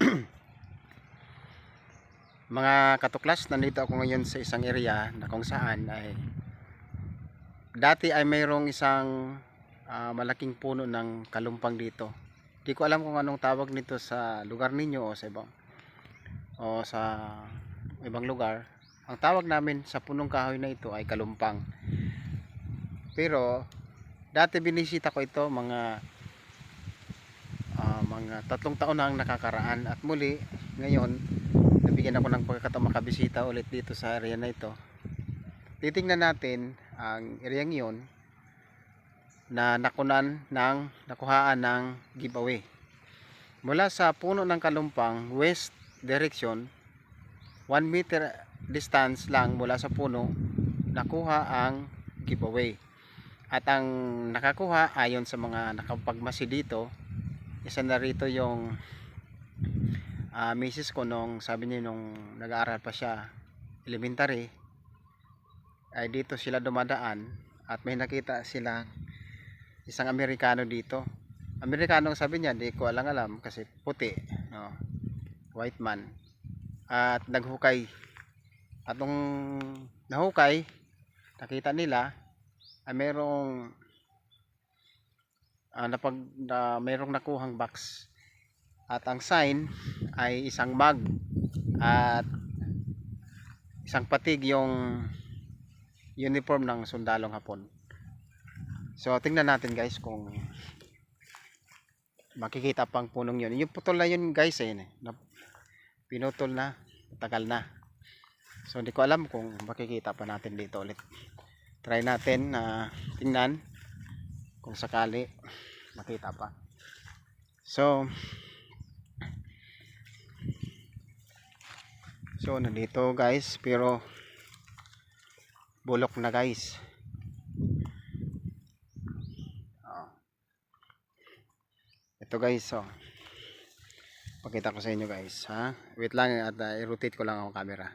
Mga katuklas, nandito ako ngayon sa isang area na kung saan ay dati ay mayroong isang ah, malaking puno ng kalumpang dito. Di ko alam kung anong tawag nito sa lugar ninyo o sa ibang o sa ibang lugar. Ang tawag namin sa punong kahoy na ito ay kalumpang. Pero dati binisita ko ito mga mga tatlong taon na ang nakakaraan. At muli ngayon nabigyan ako ng pagkakataon makabisita ulit dito sa area na ito. Titingnan natin ang area yon na nakunan ng nakuhaan ng giveaway. Mula sa puno ng kalumpang west direction 1 meter distance lang mula sa puno nakuha ang giveaway. At ang nakakuha ayon sa mga nakapagmasi dito isa na rito yung ah misis ko nung sabi niya nung nag-aaral pa siya elementary ay dito sila dumadaan at may nakita silang isang Amerikano dito Amerikano sabi niya di ko alam alam kasi puti no? white man at naghukay at nung nahukay nakita nila ay merong ah, napag na merong nakuhang box. At ang sign ay isang mug at isang patig yung uniform ng sundalong hapon. So tingnan natin guys kung makikita pang punong yun. Yung putol na yun guys eh na, pinutol na tagal na. So hindi ko alam kung makikita pa natin dito ulit. Try natin na tingnan kung sakali makita pa. So so nandito guys pero bulok na guys. Oh. ito guys so pakita ko sa inyo guys ha? Wait lang at uh, i-rotate ko lang ang camera